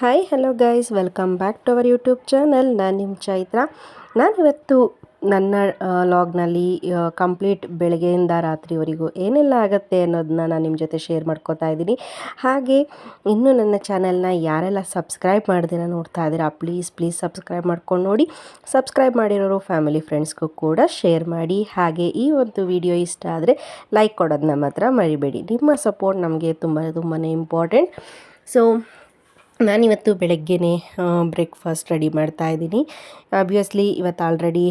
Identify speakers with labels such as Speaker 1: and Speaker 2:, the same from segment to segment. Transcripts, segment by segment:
Speaker 1: Hi hello guys welcome back to our YouTube channel ನಾನು ನಿಮ್ಮ ಚೈತ್ರ. ನಾನಿವತ್ತು ನನ್ನ ಲಾಗ್ನಲ್ಲಿ ಕಂಪ್ಲೀಟ್ ಬೆಳಗ್ಗೆಯಿಂದ ರಾತ್ರಿವರೆಗೂ ಏನೆಲ್ಲ ಆಗುತ್ತೆ ಅನ್ನೋದನ್ನ ನಾನು ನಿಮ್ಮ ಜೊತೆ ಶೇರ್ ಮಾಡ್ಕೋತಾ ಇದ್ದೀನಿ. ಹಾಗೆ, ಇನ್ನೂ ನನ್ನ ಚಾನೆಲ್ನ ಯಾರೆಲ್ಲ ಸಬ್ಸ್ಕ್ರೈಬ್ ಮಾಡಿದಿರ ನೋಡ್ತಾ ಇದ್ದೀರಾ ಪ್ಲೀಸ್ ಪ್ಲೀಸ್ ಸಬ್ಸ್ಕ್ರೈಬ್ ಮಾಡ್ಕೊಂಡು ನೋಡಿ. ಸಬ್ಸ್ಕ್ರೈಬ್ ಮಾಡಿರೋರು ಫ್ಯಾಮಿಲಿ ಫ್ರೆಂಡ್ಸ್ಗೂ ಕೂಡ ಶೇರ್ ಮಾಡಿ. ಹಾಗೆ, ಈ ಒಂದು ವಿಡಿಯೋ ಇಷ್ಟ ಆದರೆ ಲೈಕ್ ಕೊಡೋದನ್ನ ಮಾತ್ರ ಮರಿಬೇಡಿ. ನಿಮ್ಮ ಸಪೋರ್ಟ್ ನಮಗೆ ತುಂಬ ತುಂಬಾ ಇಂಪಾರ್ಟೆಂಟ್ ಸೊ ನಾನಿವತ್ತು ಬೆಳಗ್ಗೆನೇ ಬ್ರೇಕ್ಫಾಸ್ಟ್ ರೆಡಿ ಮಾಡ್ತಾ ಇದ್ದೀನಿ. ಆಬ್ವಿಯಸ್ಲಿ ಇವತ್ತು ಆಲ್ರೆಡಿ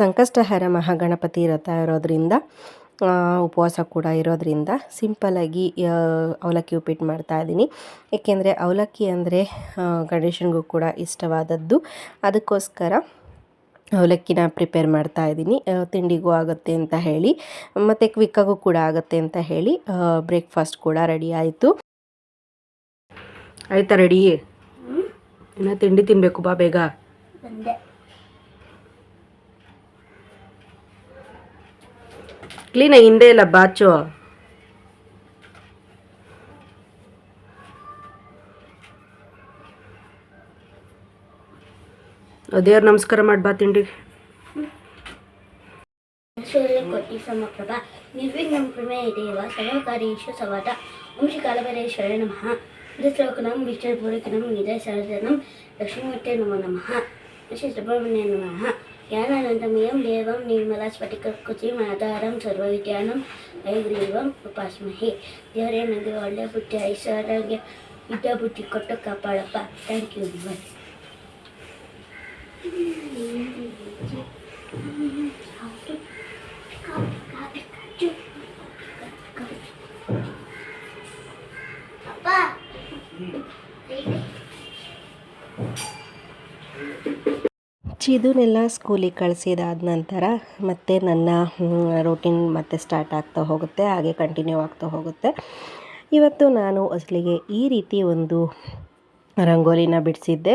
Speaker 1: ಸಂಕಷ್ಟಹರ ಮಹಾಗಣಪತಿ ರಥ ಇರೋದರಿಂದ ಉಪವಾಸ ಕೂಡ ಇರೋದ್ರಿಂದ ಸಿಂಪಲಾಗಿ ಅವಲಕ್ಕಿ ಉಪ್ಪಿಟ್ಟು ಮಾಡ್ತಾ ಇದ್ದೀನಿ. ಏಕೆಂದರೆ ಅವಲಕ್ಕಿ ಅಂದರೆ ಗಣೇಶನಿಗೂ ಕೂಡ ಇಷ್ಟವಾದದ್ದು. ಅದಕ್ಕೋಸ್ಕರ ಅವಲಕ್ಕಿನ ಪ್ರಿಪೇರ್ ಮಾಡ್ತಾ ಇದ್ದೀನಿ. ತಿಂಡಿಗೂ ಆಗುತ್ತೆ ಅಂತ ಹೇಳಿ, ಮತ್ತು ಕ್ವಿಕ್ಕಾಗೂ ಕೂಡ ಆಗುತ್ತೆ ಅಂತ ಹೇಳಿ ಬ್ರೇಕ್ಫಾಸ್ಟ್ ಕೂಡ ರೆಡಿ ಆಯಿತು. ಆಯ್ತಾ ರೆಡಿ ಇನ್ನು ತಿಂಡಿ ತಿನ್ಬೇಕು ಬಾ ಬೇಗ. ಕ್ಲೀನ ಹಿಂದೆ ಇಲ್ಲ ಬಾಚು. ದೇವ್ರ ನಮಸ್ಕಾರ ಮಾಡಿ ಬಾ ತಿಂಡಿ.
Speaker 2: ಸೂರ್ಯಕೋಟಿ ಸಮಪ್ರಭ ನಿರ್ವಿಘ್ನಂ ಪ್ರಮೇಯ ದೇವ ಸರ್ವಕಾರ್ಯೇಷು ಸವಾದ ಕಾಲಭೈರೇಶ್ವರ ನಮಃ. ಶ್ಲೋಕನಂ ವಿಷ್ಣುಪೂರಕನಂ ನಿಜಯ ಸರಜನಂ ಲಕ್ಷ್ಮೀಮೂರ್ತೆ ನಮೋ ನಮಃ ಶ್ರೀ ಸುಬ್ರಹ್ಮಣ್ಯ ನಮಃ ಜ್ಞಾನಾನಂದಮಯಂ ದೇವಂ ನಿರ್ಮಲಾ ಸ್ಫಟಿಕಕುಚಿಂ ಆಧಾರಂ ಸರ್ವವಿದ್ಯಾನಂ ಐಗ್ರೀವಂ ಉಪಾಸ್ಮಹೆ ದೇವರೇ ನನಗೆ ಒಳ್ಳೆಯ ಬುದ್ಧಿ ಐಶ್ವರ್ಯ ವಿದ್ಯಾ ಬುದ್ಧಿ ಕೊಟ್ಟು ಕಾಪಾಡಪ್ಪ ಥ್ಯಾಂಕ್ ಯು
Speaker 1: ಚಿದುನೆಲ್ಲ ಸ್ಕೂಲಿಗೆ ಕಳಿಸಿದಾದ ನಂತರ ಮತ್ತೆ ನನ್ನ ರೂಟೀನ್ ಮತ್ತೆ ಸ್ಟಾರ್ಟ್ ಆಗ್ತಾ ಹೋಗುತ್ತೆ, ಹಾಗೆ ಕಂಟಿನ್ಯೂ ಆಗ್ತಾ ಹೋಗುತ್ತೆ. ಇವತ್ತು ನಾನು ಅಸಲಿಗೆ ಈ ರೀತಿ ಒಂದು ರಂಗೋಲಿನ ಬಿಡಿಸಿದ್ದೆ.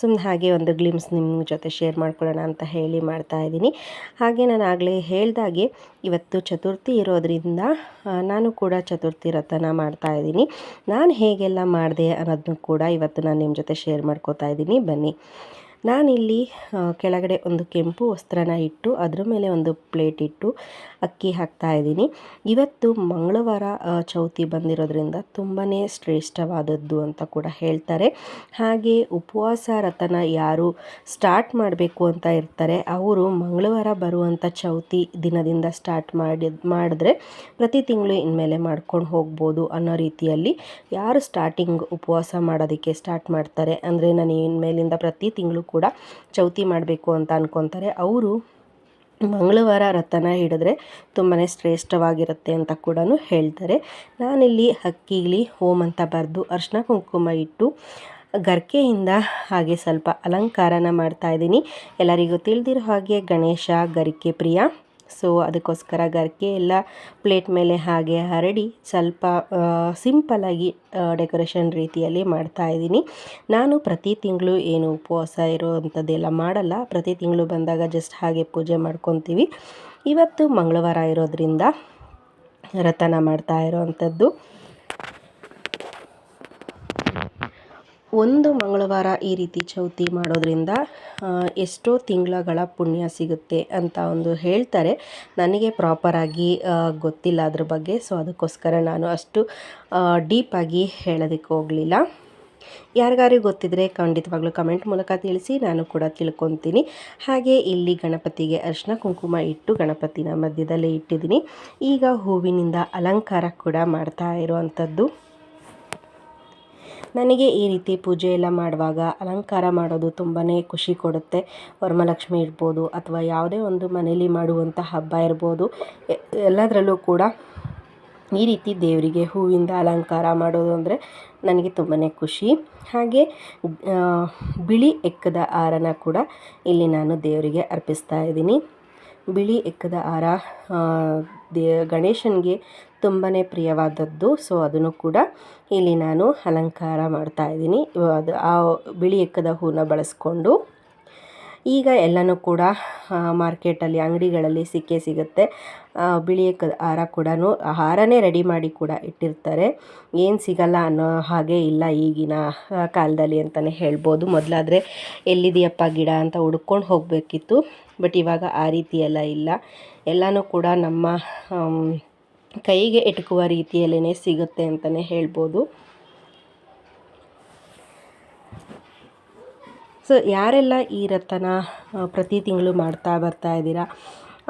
Speaker 1: ಸುಮ್ಮನೆ ಹಾಗೆ ಒಂದು ಗ್ಲಿಮ್ಸ್ ನಿಮ್ಮ ಜೊತೆ ಶೇರ್ ಮಾಡ್ಕೊಳ್ಳೋಣ ಅಂತ ಹೇಳಿ ಮಾಡ್ತಾ ಇದ್ದೀನಿ. ಹಾಗೆ ನಾನು ಆಗಲೇ ಹೇಳ್ದಾಗೆ ಇವತ್ತು ಚತುರ್ಥಿ ಇರೋದರಿಂದ ನಾನು ಕೂಡ ಚತುರ್ಥಿ ವ್ರತನ ಮಾಡ್ತಾ ಇದ್ದೀನಿ. ನಾನು ಹೇಗೆಲ್ಲ ಮಾಡಿದೆ ಅನ್ನೋದನ್ನು ಕೂಡ ಇವತ್ತು ನಾನು ನಿಮ್ಮ ಜೊತೆ ಶೇರ್ ಮಾಡ್ಕೋತಾ ಇದ್ದೀನಿ. ಬನ್ನಿ. ನಾನಿಲ್ಲಿ ಕೆಳಗಡೆ ಒಂದು ಕೆಂಪು ವಸ್ತ್ರನ ಇಟ್ಟು, ಅದರ ಮೇಲೆ ಒಂದು ಪ್ಲೇಟ್ ಇಟ್ಟು ಅಕ್ಕಿ ಹಾಕ್ತಾ ಇದ್ದೀನಿ. ಇವತ್ತು ಮಂಗಳವಾರ ಚೌತಿ ಬಂದಿರೋದ್ರಿಂದ ತುಂಬಾ ಶ್ರೇಷ್ಠವಾದದ್ದು ಅಂತ ಕೂಡ ಹೇಳ್ತಾರೆ. ಹಾಗೆ ಉಪವಾಸ ರಥನ ಯಾರು ಸ್ಟಾರ್ಟ್ ಮಾಡಬೇಕು ಅಂತ ಇರ್ತಾರೆ, ಅವರು ಮಂಗಳವಾರ ಬರುವಂಥ ಚೌತಿ ದಿನದಿಂದ ಸ್ಟಾರ್ಟ್ ಮಾಡಿ, ಮಾಡಿದ್ರೆ ಪ್ರತಿ ತಿಂಗಳು ಇನ್ಮೇಲೆ ಮಾಡ್ಕೊಂಡು ಹೋಗ್ಬೋದು ಅನ್ನೋ ರೀತಿಯಲ್ಲಿ ಯಾರು ಸ್ಟಾರ್ಟಿಂಗ್ ಉಪವಾಸ ಮಾಡೋದಕ್ಕೆ ಸ್ಟಾರ್ಟ್ ಮಾಡ್ತಾರೆ ಅಂದರೆ, ನಾನು ಇನ್ಮೇಲಿಂದ ಪ್ರತಿ ತಿಂಗಳು ಕೂಡ ಚೌತಿ ಮಾಡಬೇಕು ಅಂತ ಅನ್ಕೊತಾರೆ. ಅವರು ಮಂಗಳವಾರ ರಥನ ಹಿಡಿದ್ರೆ ತುಂಬಾ ಶ್ರೇಷ್ಠವಾಗಿರುತ್ತೆ ಅಂತ ಕೂಡ ಹೇಳ್ತಾರೆ. ನಾನಿಲ್ಲಿ ಹಕ್ಕಿಲಿ ಹೋಮ್ ಅಂತ ಬರೆದು ಅರ್ಶಿನ ಕುಂಕುಮ ಇಟ್ಟು ಗರ್ಕೆಯಿಂದ ಹಾಗೆ ಸ್ವಲ್ಪ ಅಲಂಕಾರನ ಮಾಡ್ತಾ ಇದ್ದೀನಿ. ಎಲ್ಲರಿಗೂ ತಿಳಿದಿರೋ ಹಾಗೆ ಗಣೇಶ, ಗರಿಕೆ ಪ್ರಿಯ. ಸೊ ಅದಕ್ಕೋಸ್ಕರ ಗರಿಕೆ ಎಲ್ಲ ಪ್ಲೇಟ್ ಮೇಲೆ ಹಾಗೆ ಹರಡಿ ಸ್ವಲ್ಪ ಸಿಂಪಲಾಗಿ ಡೆಕೋರೇಷನ್ ರೀತಿಯಲ್ಲಿ ಮಾಡ್ತಾ ಇದ್ದೀನಿ. ನಾನು ಪ್ರತಿ ತಿಂಗಳು ಏನು ಉಪವಾಸ ಇರೋವಂಥದ್ದೆಲ್ಲ ಮಾಡಲ್ಲ. ಪ್ರತಿ ತಿಂಗಳು ಬಂದಾಗ ಜಸ್ಟ್ ಹಾಗೆ ಪೂಜೆ ಮಾಡ್ಕೊತೀವಿ. ಇವತ್ತು ಮಂಗಳವಾರ ಇರೋದ್ರಿಂದ ರಥನ ಮಾಡ್ತಾ ಇರೋವಂಥದ್ದು. ಒಂದು ಮಂಗಳವಾರ ಈ ರೀತಿ ಚೌತಿ ಮಾಡೋದ್ರಿಂದ ಎಷ್ಟೋ ತಿಂಗಳಗಳ ಪುಣ್ಯ ಸಿಗುತ್ತೆ ಅಂತ ಒಂದು ಹೇಳ್ತಾರೆ. ನನಗೆ ಪ್ರಾಪರಾಗಿ ಗೊತ್ತಿಲ್ಲ ಅದ್ರ ಬಗ್ಗೆ ಸೊ ಅದಕ್ಕೋಸ್ಕರ ನಾನು ಅಷ್ಟು ಡೀಪಾಗಿ ಹೇಳೋದಕ್ಕೆ ಹೋಗಲಿಲ್ಲ. ಯಾರಿಗಾರು ಗೊತ್ತಿದ್ರೆ ಖಂಡಿತವಾಗ್ಲೂ ಕಮೆಂಟ್ ಮೂಲಕ ತಿಳಿಸಿ, ನಾನು ಕೂಡ ತಿಳ್ಕೊತೀನಿ. ಹಾಗೆ ಇಲ್ಲಿ ಗಣಪತಿಗೆ ಅರ್ಶಿನ ಕುಂಕುಮ ಇಟ್ಟು ಗಣಪತಿನ ಮಧ್ಯದಲ್ಲೇ ಇಟ್ಟಿದ್ದೀನಿ. ಈಗ ಹೂವಿನಿಂದ ಅಲಂಕಾರ ಕೂಡ ಮಾಡ್ತಾ ಇರುವಂಥದ್ದು. ನನಗೆ ಈ ರೀತಿ ಪೂಜೆ ಎಲ್ಲ ಮಾಡುವಾಗ ಅಲಂಕಾರ ಮಾಡೋದು ತುಂಬಾ ಖುಷಿ ಕೊಡುತ್ತೆ. ವರಮಲಕ್ಷ್ಮಿ ಇರ್ಬೋದು ಅಥವಾ ಯಾವುದೇ ಒಂದು ಮನೇಲಿ ಮಾಡುವಂಥ ಹಬ್ಬ ಇರ್ಬೋದು ಎಲ್ಲದರಲ್ಲೂ ಕೂಡ ಈ ರೀತಿ ದೇವರಿಗೆ ಹೂವಿಂದ ಅಲಂಕಾರ ಮಾಡೋದು ಅಂದರೆ ನನಗೆ ತುಂಬಾ ಖುಷಿ. ಹಾಗೆ ಬಿಳಿ ಎಕ್ಕದ ಹಾರನ ಕೂಡ ಇಲ್ಲಿ ನಾನು ದೇವರಿಗೆ ಅರ್ಪಿಸ್ತಾ ಇದ್ದೀನಿ. ಬಿಳಿ ಎಕ್ಕದ ಹಾರ ದೇ ಗಣೇಶನಿಗೆ ತುಂಬಾ ಪ್ರಿಯವಾದದ್ದು. ಸೊ ಅದನ್ನು ಕೂಡ ಇಲ್ಲಿ ನಾನು ಅಲಂಕಾರ ಮಾಡ್ತಾ ಇದ್ದೀನಿ. ಅದು ಆ ಬಿಳಿ ಎಕ್ಕದ ಹೂನ ಬಳಸ್ಕೊಂಡು. ಈಗ ಎಲ್ಲನೂ ಕೂಡ ಮಾರ್ಕೆಟಲ್ಲಿ, ಅಂಗಡಿಗಳಲ್ಲಿ ಸಿಕ್ಕೇ ಸಿಗುತ್ತೆ. ಬಿಳಿ ಬಿಳಿಯ ಕ, ಹಾರ ಕೂಡ ಹಾರನೇ ರೆಡಿ ಮಾಡಿ ಕೂಡ ಇಟ್ಟಿರ್ತಾರೆ. ಏನು ಸಿಗಲ್ಲ ಅನ್ನೋ ಹಾಗೆ ಇಲ್ಲ ಈಗಿನ ಕಾಲದಲ್ಲಿ ಅಂತಲೇ ಹೇಳ್ಬೋದು. ಮೊದಲಾದರೆ ಎಲ್ಲಿದೆಯಪ್ಪ ಗಿಡ ಅಂತ ಹುಡ್ಕೊಂಡು ಹೋಗಬೇಕಿತ್ತು. ಬಟ್ ಇವಾಗ ಆ ರೀತಿ ಎಲ್ಲ ಇಲ್ಲ. ಎಲ್ಲನೂ ಕೂಡ ನಮ್ಮ ಕೈಗೆ ಎಟುಕುವ ರೀತಿಯಲ್ಲೇ ಸಿಗುತ್ತೆ ಅಂತಲೇ ಹೇಳ್ಬೋದು. ಸೊ ಯಾರೆಲ್ಲ ಈ ರಥನ ಪ್ರತಿ ತಿಂಗಳು ಮಾಡ್ತಾ ಬರ್ತಾ ಇದ್ದೀರಾ,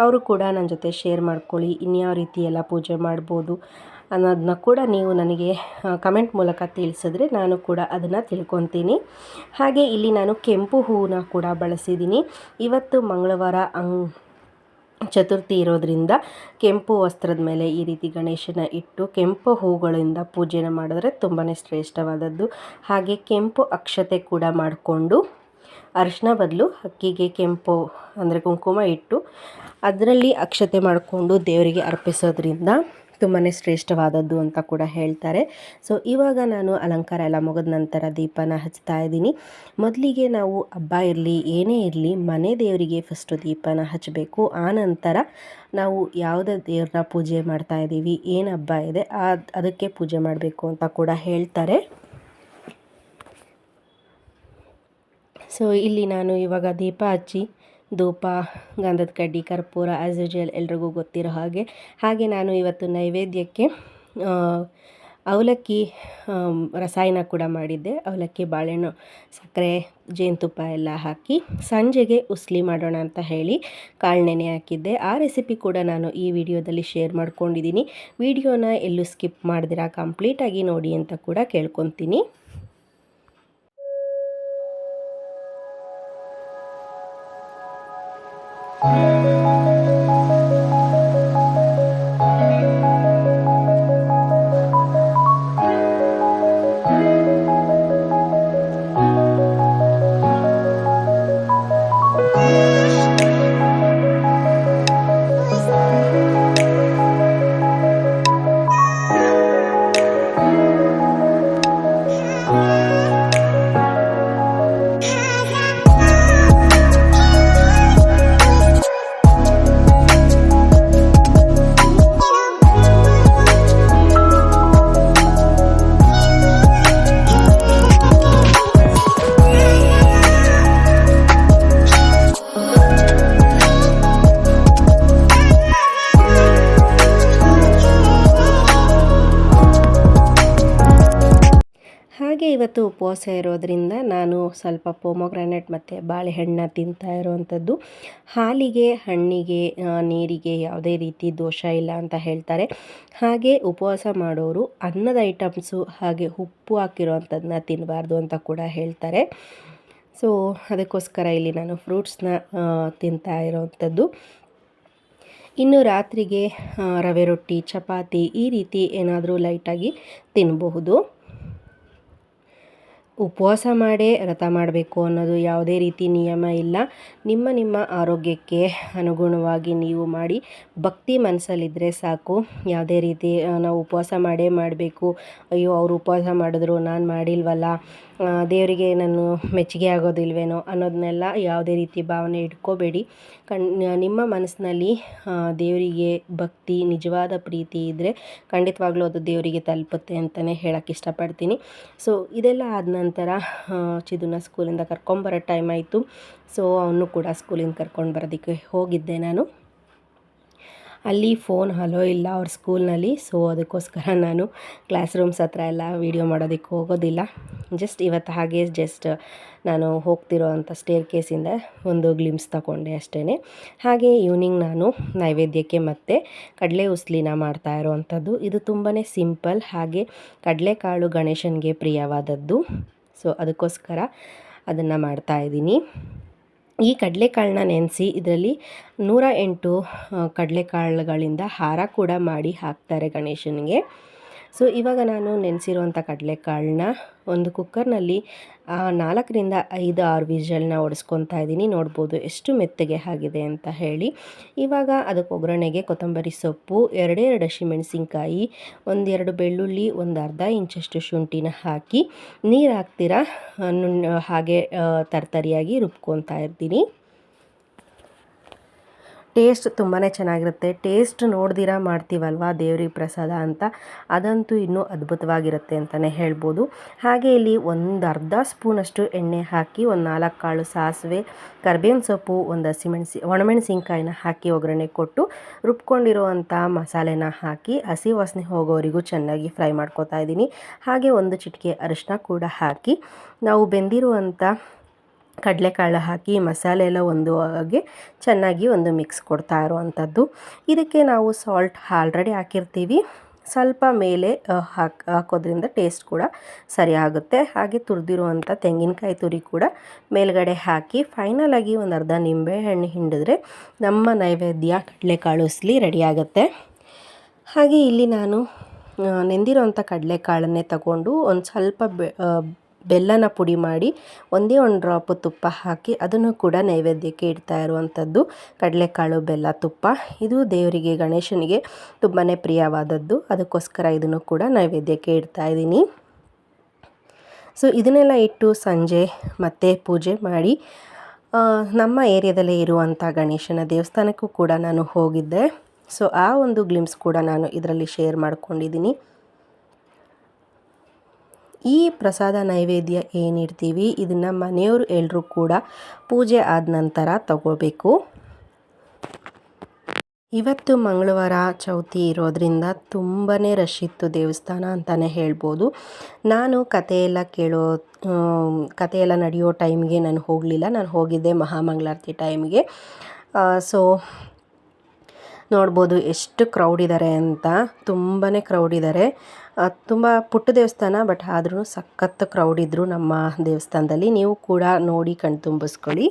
Speaker 1: ಅವರು ಕೂಡ ನನ್ನ ಜೊತೆ ಶೇರ್ ಮಾಡ್ಕೊಳ್ಳಿ, ಇನ್ಯಾವ ರೀತಿ ಎಲ್ಲ ಪೂಜೆ ಮಾಡ್ಬೋದು ಅನ್ನೋದನ್ನ ಕೂಡ ನೀವು ನನಗೆ ಕಮೆಂಟ್ ಮೂಲಕ ತಿಳಿಸಿದ್ರೆ ನಾನು ಕೂಡ ಅದನ್ನು ತಿಳ್ಕೊತೀನಿ. ಹಾಗೆ ಇಲ್ಲಿ ನಾನು ಕೆಂಪು ಹೂವನ್ನ ಕೂಡ ಬಳಸಿದ್ದೀನಿ. ಇವತ್ತು ಮಂಗಳವಾರ ಅಂಗ್, ಚತುರ್ಥಿ ಇರೋದ್ರಿಂದ ಕೆಂಪು ವಸ್ತ್ರದ ಮೇಲೆ ಈ ರೀತಿ ಗಣೇಶನ ಇಟ್ಟು ಕೆಂಪು ಹೂಗಳಿಂದ ಪೂಜೆನ ಮಾಡಿದ್ರೆ ತುಂಬಾ ಶ್ರೇಷ್ಠವಾದದ್ದು. ಹಾಗೆ ಕೆಂಪು ಅಕ್ಷತೆ ಕೂಡ ಮಾಡಿಕೊಂಡು ಅರಿಶಿನ ಬದಲು ಅಕ್ಕಿಗೆ ಕೆಂಪು ಅಂದರೆ ಕುಂಕುಮ ಇಟ್ಟು ಅದರಲ್ಲಿ ಅಕ್ಷತೆ ಮಾಡಿಕೊಂಡು ದೇವರಿಗೆ ಅರ್ಪಿಸೋದ್ರಿಂದ ತುಂಬಾ ಶ್ರೇಷ್ಠವಾದದ್ದು ಅಂತ ಕೂಡ ಹೇಳ್ತಾರೆ. ಸೊ ಇವಾಗ ನಾನು ಅಲಂಕಾರ ಎಲ್ಲ ಮುಗಿದ ನಂತರ ದೀಪನ ಹಚ್ತಾ ಇದ್ದೀನಿ. ಮೊದಲಿಗೆ ನಾವು ಹಬ್ಬ ಇರಲಿ, ಏನೇ ಇರಲಿ, ಮನೆ ದೇವರಿಗೆ ಫಸ್ಟು ದೀಪನ ಹಚ್ಚಬೇಕು ಆ ನಂತರ ನಾವು ಯಾವುದೇ ದೇವ್ರನ್ನ ಪೂಜೆ ಮಾಡ್ತಾ ಇದ್ದೀವಿ ಏನು ಹಬ್ಬ ಇದೆ ಅದಕ್ಕೆ ಪೂಜೆ ಮಾಡಬೇಕು ಅಂತ ಕೂಡ ಹೇಳ್ತಾರೆ. ಸೊ ಇಲ್ಲಿ ನಾನು ಇವಾಗ ದೀಪ ಹಚ್ಚಿ, ಧೂಪ, ಗಂಧದ ಕಡ್ಡಿ, ಕರ್ಪೂರ ಆ್ಯಸ್ ಯೂಜಲ್ ಎಲ್ರಿಗೂ ಗೊತ್ತಿರೋ ಹಾಗೆ. ಹಾಗೆ ನಾನು ಇವತ್ತು ನೈವೇದ್ಯಕ್ಕೆ ಅವಲಕ್ಕಿ ರಸಾಯನ ಕೂಡ ಮಾಡಿದ್ದೆ. ಅವಲಕ್ಕಿ, ಬಾಳೆಹಣ್ಣು, ಸಕ್ಕರೆ, ಜೇನುತುಪ್ಪ ಎಲ್ಲ ಹಾಕಿ ಸಂಜೆಗೆ ಉಸ್ಲಿ ಮಾಡೋಣ ಅಂತ ಹೇಳಿ ಕಾಳು ನೆನೆ ಹಾಕಿದ್ದೆ. ಆ ರೆಸಿಪಿ ಕೂಡ ನಾನು ಈ ವಿಡಿಯೋದಲ್ಲಿ ಶೇರ್ ಮಾಡ್ಕೊಂಡಿದ್ದೀನಿ. ವಿಡಿಯೋನ ಎಲ್ಲೂ ಸ್ಕಿಪ್ ಮಾಡಿದಿರಾ ಕಂಪ್ಲೀಟಾಗಿ ನೋಡಿ ಅಂತ ಕೂಡ ಕೇಳ್ಕೊತೀನಿ. Thank you. ಇವತ್ತು ಉಪವಾಸ ಇರೋದರಿಂದ ನಾನು ಸ್ವಲ್ಪ ಪೋಮೊಗ್ರಾನೆಟ್ ಮತ್ತು ಬಾಳೆಹಣ್ಣು ತಿಂತಾ ಇರೋವಂಥದ್ದು ಹಾಲಿಗೆ, ಹಣ್ಣಿಗೆ ನೀರಿಗೆ ಯಾವುದೇ ರೀತಿ ದೋಷ ಇಲ್ಲ ಅಂತ ಹೇಳ್ತಾರೆ. ಹಾಗೆ ಉಪವಾಸ ಮಾಡೋರು ಅನ್ನದ ಐಟಮ್ಸು ಹಾಗೆ ಉಪ್ಪು ಹಾಕಿರೋವಂಥದ್ದನ್ನ ತಿನ್ನಬಾರ್ದು ಅಂತ ಕೂಡ ಹೇಳ್ತಾರೆ. ಸೊ ಅದಕ್ಕೋಸ್ಕರ ಇಲ್ಲಿ ನಾನು ಫ್ರೂಟ್ಸ್ನ ತಿಂತಾ ಇರೋವಂಥದ್ದು ಇನ್ನು ರಾತ್ರಿಗೆ ರವೆ ರೊಟ್ಟಿ, ಚಪಾತಿ ಈ ರೀತಿ ಏನಾದರೂ ಲೈಟಾಗಿ ತಿನ್ನಬಹುದು ಉಪವಾಸ ಮಾಡೇ ವ್ರತ ಮಾಡಬೇಕು ಅನ್ನೋದು ಯಾವುದೇ ರೀತಿ ನಿಯಮ ಇಲ್ಲ. ನಿಮ್ಮ ನಿಮ್ಮ ಆರೋಗ್ಯಕ್ಕೆ ಅನುಗುಣವಾಗಿ ನೀವು ಮಾಡಿ ಭಕ್ತಿ ಮನಸ್ಸಲ್ಲಿದ್ದರೆ ಸಾಕು. ಯಾವುದೇ ರೀತಿ ನಾವು ಉಪವಾಸ ಮಾಡೇ ಮಾಡಬೇಕು. ಅಯ್ಯೋ, ಅವರು ಉಪವಾಸ ಮಾಡಿದ್ರು, ನಾನು ಮಾಡಿಲ್ವಲ್ಲ ದೇವರಿಗೆ ನಾನು ಮೆಚ್ಚುಗೆ ಆಗೋದಿಲ್ವೇನೋ ಅನ್ನೋದನ್ನೆಲ್ಲ ಯಾವುದೇ ರೀತಿ ಭಾವನೆ ಇಟ್ಕೋಬೇಡಿ. ಕಣ್, ನಿಮ್ಮ ಮನಸ್ಸಿನಲ್ಲಿ ದೇವರಿಗೆ ಭಕ್ತಿ, ನಿಜವಾದ ಪ್ರೀತಿ ಇದ್ದರೆ ಖಂಡಿತವಾಗ್ಲೂ ಅದು ದೇವರಿಗೆ ತಲುಪುತ್ತೆ ಅಂತಲೇ ಹೇಳೋಕ್ಕೆ ಇಷ್ಟಪಡ್ತೀನಿ. ಸೊ ಇದೆಲ್ಲ ಆದ ನಂತರ ಆ, ಚಿದುನ ಸ್ಕೂಲಿಂದ ಕರ್ಕೊಂಬರೋ ಟೈಮ್ ಆಯಿತು. ಸೊ ಅವನು ಕೂಡ ಸ್ಕೂಲಿಂದ ಕರ್ಕೊಂಡು ಬರೋದಕ್ಕೆ ಹೋಗಿದ್ದೆ ನಾನು. ಅಲ್ಲಿ ಫೋನ್ ಹಲೋ ಇಲ್ಲ ಅವ್ರ ಸ್ಕೂಲ್ನಲ್ಲಿ ಸೊ ಅದಕ್ಕೋಸ್ಕರ ನಾನು ಕ್ಲಾಸ್ ರೂಮ್ಸ್ ಹತ್ರ ಎಲ್ಲ ವೀಡಿಯೋ ಮಾಡೋದಕ್ಕೆ ಹೋಗೋದಿಲ್ಲ. ಜಸ್ಟ್ ಇವತ್ತು ಹಾಗೆ ಜಸ್ಟ್ ನಾನು ಹೋಗ್ತಿರೋ ಅಂಥ ಸ್ಟೇರ್ ಕೇಸಿಂದ ಒಂದು ಗ್ಲಿಮ್ಸ್ ತಗೊಂಡೆ ಅಷ್ಟೇ ಹಾಗೆ ಈವ್ನಿಂಗ್ ನಾನು ನೈವೇದ್ಯಕ್ಕೆ ಮತ್ತು ಕಡಲೆ ಉಸ್ಲಿನ ಮಾಡ್ತಾ ಇರೋವಂಥದ್ದು. ಇದು ತುಂಬಾ ಸಿಂಪಲ್ ಹಾಗೆ ಕಡಲೆಕಾಳು ಗಣೇಶನಿಗೆ ಪ್ರಿಯವಾದದ್ದು. ಸೊ ಅದಕ್ಕೋಸ್ಕರ ಅದನ್ನು ಮಾಡ್ತಾ ಇದ್ದೀನಿ. ಈ ಕಡಲೆಕಾಳನ್ನ ನೆನೆಸಿ ಇದರಲ್ಲಿ ನೂರ ಎಂಟು ಕಡಲೆಕಾಳುಗಳಿಂದ ಹಾರ ಕೂಡ ಮಾಡಿ ಹಾಕ್ತಾರೆ ಗಣೇಶನಿಗೆ. ಸೊ, ಇವಾಗ ನಾನು ನೆನೆಸಿರುವಂಥ ಕಡಲೆಕಾಳನ್ನ ಒಂದು ಕುಕ್ಕರ್ನಲ್ಲಿ ನಾಲ್ಕರಿಂದ ಐದು ಆರು ವಿಜಲ್ನ ಒಡಿಸ್ಕೊತಾ ಇದ್ದೀನಿ. ನೋಡ್ಬೋದು ಎಷ್ಟು ಮೆತ್ತಗೆ ಆಗಿದೆ ಅಂತ ಹೇಳಿ. ಇವಾಗ ಅದಕ್ಕೆ ಒಗ್ಗರಣೆಗೆ ಕೊತ್ತಂಬರಿ ಸೊಪ್ಪು, ಎರಡೇ ಎರಡು ಹಸಿಮೆಣಸಿನ್ಕಾಯಿ ಒಂದೆರಡು ಬೆಳ್ಳುಳ್ಳಿ, ಒಂದು ಅರ್ಧ ಇಂಚಷ್ಟು ಶುಂಠಿನ ಹಾಕಿ, ನೀರು ಹಾಕ್ತೀರಾ? ಹಾಗೆ ತರ್ತರಿಯಾಗಿ ರುಬ್ಕೊತಾ ಇರ್ತೀನಿ. ಟೇಸ್ಟ್ ತುಂಬಾ ಚೆನ್ನಾಗಿರುತ್ತೆ. ಟೇಸ್ಟ್ ನೋಡ್ದಿರ ಮಾಡ್ತೀವಲ್ವ ದೇವ್ರಿಗೆ ಪ್ರಸಾದ ಅಂತ? ಅದಂತೂ ಇನ್ನೂ ಅದ್ಭುತವಾಗಿರುತ್ತೆ ಅಂತಲೇ ಹೇಳ್ಬೋದು. ಹಾಗೆ ಇಲ್ಲಿ ಒಂದು ಅರ್ಧ ಸ್ಪೂನಷ್ಟು ಎಣ್ಣೆ ಹಾಕಿ, ಒಂದು ನಾಲ್ಕು ಕಾಳು ಸಾಸಿವೆ, ಕರ್ಬೇವಿನ ಸೊಪ್ಪು, ಒಂದು ಹಸಿಮೆಣಸಿ, ಒಣಮೆಣಸಿನ್ಕಾಯಿನ ಹಾಕಿ ಒಗ್ಗರಣೆ ಕೊಟ್ಟು ರುಬ್ಕೊಂಡಿರುವಂಥ ಮಸಾಲೆನ ಹಾಕಿ ಹಸಿ ವಾಸನೆ ಹೋಗೋವರೆಗೂ ಚೆನ್ನಾಗಿ ಫ್ರೈ ಮಾಡ್ಕೊತಾ ಇದ್ದೀನಿ. ಹಾಗೆ ಒಂದು ಚಿಟಿಕೆ ಅರಿಶಿನ ಕೂಡ ಹಾಕಿ, ನಾವು ಬೆಂದಿರುವಂಥ ಕಡಲೆಕಾಳು ಹಾಕಿ ಮಸಾಲೆ ಎಲ್ಲ ಒಂದು ಹಾಗೆ ಚೆನ್ನಾಗಿ ಒಂದು ಮಿಕ್ಸ್ ಕೊಡ್ತಾ ಇರುವಂಥದ್ದು. ಇದಕ್ಕೆ ನಾವು ಸಾಲ್ಟ್ ಆಲ್ರೆಡಿ ಹಾಕಿರ್ತೀವಿ. ಸ್ವಲ್ಪ ಮೇಲೆ ಹಾಕಿ, ಹಾಕೋದ್ರಿಂದ ಟೇಸ್ಟ್ ಕೂಡ ಸರಿ ಆಗುತ್ತೆ. ಹಾಗೆ ತುರಿದಿರುವಂಥ ತೆಂಗಿನಕಾಯಿ ತುರಿ ಕೂಡ ಮೇಲ್ಗಡೆ ಹಾಕಿ ಫೈನಲಾಗಿ ಒಂದು ಅರ್ಧ ನಿಂಬೆ ಹಣ್ಣು ಹಿಂಡಿದ್ರೆ ನಮ್ಮ ನೈವೇದ್ಯ ಕಡಲೆಕಾಳು ಉಸ್ಲಿ ರೆಡಿಯಾಗುತ್ತೆ ಹಾಗೆ ಇಲ್ಲಿ ನಾನು ನೆಂದಿರೋಂಥ ಕಡಲೆಕಾಳನ್ನೇ ತಗೊಂಡು ಒಂದು ಸ್ವಲ್ಪ ಬೆಲ್ಲನ ಪುಡಿ ಮಾಡಿ ಒಂದೇ ಒಂದು ಡ್ರಾಪ್ ತುಪ್ಪ ಹಾಕಿ ಅದನ್ನು ಕೂಡ ನೈವೇದ್ಯಕ್ಕೆ ಇಡ್ತಾ ಇರುವಂಥದ್ದು. ಕಡಲೆಕಾಳು, ಬೆಲ್ಲ, ತುಪ್ಪ. ಇದು ದೇವರಿಗೆ, ಗಣೇಶನಿಗೆ ತುಂಬಾ ಪ್ರಿಯವಾದದ್ದು. ಅದಕ್ಕೋಸ್ಕರ ಇದನ್ನು ಕೂಡ ನೈವೇದ್ಯಕ್ಕೆ ಇಡ್ತಾ ಇದ್ದೀನಿ. ಸೊ ಇದನ್ನೆಲ್ಲ ಇಟ್ಟು ಸಂಜೆ ಮತ್ತೆ ಪೂಜೆ ಮಾಡಿ ನಮ್ಮ ಏರಿಯಾದಲ್ಲೇ ಇರುವಂಥ ಗಣೇಶನ ದೇವಸ್ಥಾನಕ್ಕೂ ಕೂಡ ನಾನು ಹೋಗಿದ್ದೆ. ಸೊ ಆ ಒಂದು ಗ್ಲಿಮ್ಸ್ ಕೂಡ ನಾನು ಇದರಲ್ಲಿ ಶೇರ್ ಮಾಡ್ಕೊಂಡಿದ್ದೀನಿ. ಈ ಪ್ರಸಾದ ನೈವೇದ್ಯ ಏನಿಡ್ತೀವಿ ಇದನ್ನು ಮನೆಯವರು ಎಲ್ಲರೂ ಕೂಡ ಪೂಜೆ ಆದ ನಂತರ ತಗೋಬೇಕು. ಇವತ್ತು ಮಂಗಳವಾರ ಚೌತಿ ಇರೋದ್ರಿಂದ ತುಂಬಾ ರಶ್ ಇತ್ತು ದೇವಸ್ಥಾನ ಅಂತಲೇ ಹೇಳ್ಬೋದು. ನಾನು ಕಥೆಯೆಲ್ಲ ಕೇಳೋ ಕಥೆಯೆಲ್ಲ ನಡೆಯೋ ಟೈಮ್ಗೆ ನಾನು ಹೋಗಲಿಲ್ಲ. ನಾನು ಹೋಗಿದ್ದೆ ಮಹಾಮಂಗಳಾರತಿ ಟೈಮ್ಗೆ. ಸೊ ನೋಡ್ಬೋದು ಎಷ್ಟು ಕ್ರೌಡ್ ಇದ್ದಾರೆ ಅಂತ. ತುಂಬಾ ಕ್ರೌಡ್ ಇದ್ದಾರೆ ತುಂಬ ಪುಟ್ಟ ದೇವಸ್ಥಾನ ಬಟ್ ಆದ್ರೂ ಸಖತ್ ಕ್ರೌಡ್ ಇದ್ದರು ನಮ್ಮ ದೇವಸ್ಥಾನದಲ್ಲಿ. ನೀವು ಕೂಡ ನೋಡಿ ಕಣ್ತುಂಬಿಸ್ಕೊಳ್ಳಿ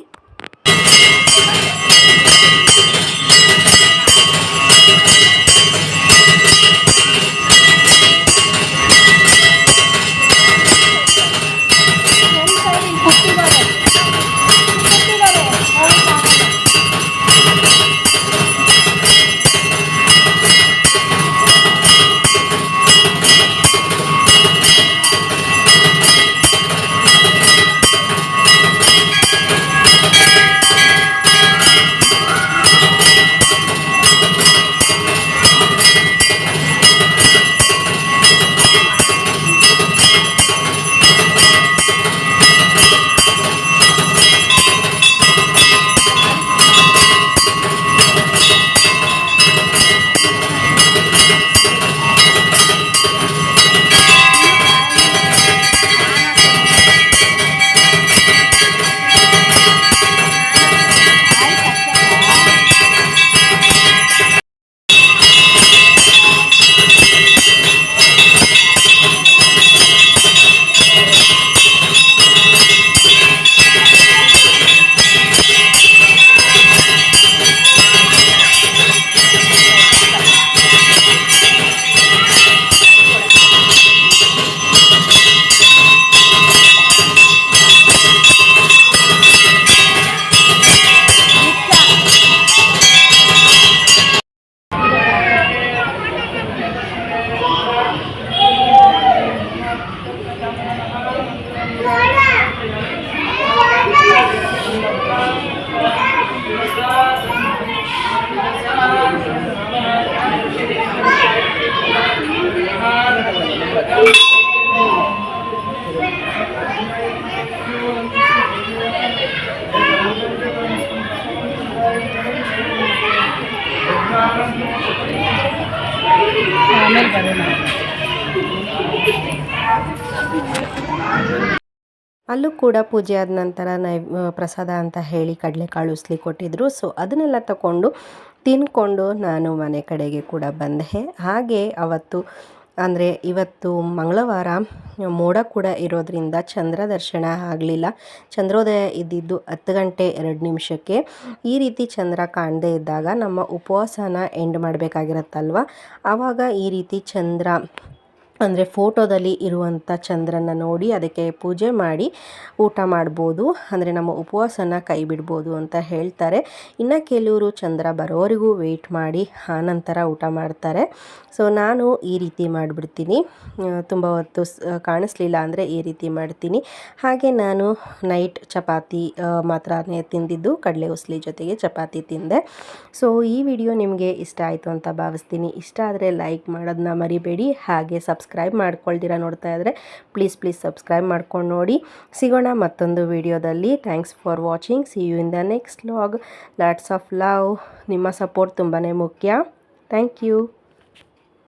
Speaker 1: ಅಲ್ಲೂ ಕೂಡ ಪೂಜೆ ಆದ ನಂತರ ನೈ ಪ್ರಸಾದ ಅಂತ ಹೇಳಿ ಕಡಲೆಕಾಳು ಉಸ್ಲಿ ಕೊಟ್ಟಿದ್ರು. ಸೊ, ಅದನ್ನೆಲ್ಲ ತಗೊಂಡು ತಿನ್ಕೊಂಡು ನಾನು ಮನೆ ಕಡೆಗೆ ಕೂಡ ಬಂದೆ. ಹಾಗೆ ಅವತ್ತು ಅಂದರೆ ಇವತ್ತು ಮಂಗಳವಾರ ಮೋಡ ಕೂಡ ಇರೋದ್ರಿಂದ ಚಂದ್ರ ದರ್ಶನ ಆಗಲಿಲ್ಲ. ಚಂದ್ರೋದಯ ಇದ್ದಿದ್ದು ಹತ್ತು ಗಂಟೆ ಎರಡು ನಿಮಿಷಕ್ಕೆ. ಈ ರೀತಿ ಚಂದ್ರ ಕಾಣದೇ ಇದ್ದಾಗ ನಮ್ಮ ಉಪವಾಸನ ಎಂಡ್ ಮಾಡಬೇಕಾಗಿರತ್ತಲ್ವ? ಆವಾಗ ಈ ರೀತಿ ಚಂದ್ರ ಅಂದರೆ ಫೋಟೋದಲ್ಲಿ ಇರುವಂಥ ಚಂದ್ರನ ನೋಡಿ ಅದಕ್ಕೆ ಪೂಜೆ ಮಾಡಿ ಊಟ ಮಾಡ್ಬೋದು. ಅಂದರೆ ನಮ್ಮ ಉಪವಾಸನ ಕೈ ಬಿಡ್ಬೋದು ಅಂತ ಹೇಳ್ತಾರೆ. ಇನ್ನು ಕೆಲವರು ಚಂದ್ರ ಬರೋವರೆಗೂ ವೆಯ್ಟ್ ಮಾಡಿ ಆನಂತರ ಊಟ ಮಾಡ್ತಾರೆ. ಸೊ ನಾನು ಈ ರೀತಿ ಮಾಡಿಬಿಡ್ತೀನಿ. ತುಂಬ ಹೊತ್ತು ಕಾಣಿಸ್ಲಿಲ್ಲ ಅಂದರೆ ಈ ರೀತಿ ಮಾಡ್ತೀನಿ. ಹಾಗೆ ನಾನು ನೈಟ್ ಚಪಾತಿ ಮಾತ್ರ ತಿಂದಿದ್ದು, ಕಡಲೆ ಉಸ್ಲಿ ಜೊತೆಗೆ ಚಪಾತಿ ತಿಂದೆ. ಸೊ ಈ ವಿಡಿಯೋ ನಿಮಗೆ ಇಷ್ಟ ಆಯಿತು ಅಂತ ಭಾವಿಸ್ತೀನಿ. ಇಷ್ಟ ಆದರೆ ಲೈಕ್ ಮಾಡೋದನ್ನ ಮರಿಬೇಡಿ. ಹಾಗೆ ಸಬ್ಸ್ಕ್ರೈಬ್ ಮಾಡ್ಕೊಳ್ದಿರ ನೋಡ್ತಾ ಇದ್ದರೆ ಪ್ಲೀಸ್ ಪ್ಲೀಸ್ ಸಬ್ಸ್ಕ್ರೈಬ್ ಮಾಡ್ಕೊಂಡು ನೋಡಿ. ಸಿಗೋಣ ಮತ್ತೊಂದು ವಿಡಿಯೋದಲ್ಲಿ. Thanks for watching see you in the next log lots of love ನಿಮ್ಮ ಸಪೋರ್ಟ್ ತುಂಬಾ ಮುಖ್ಯ. Thank you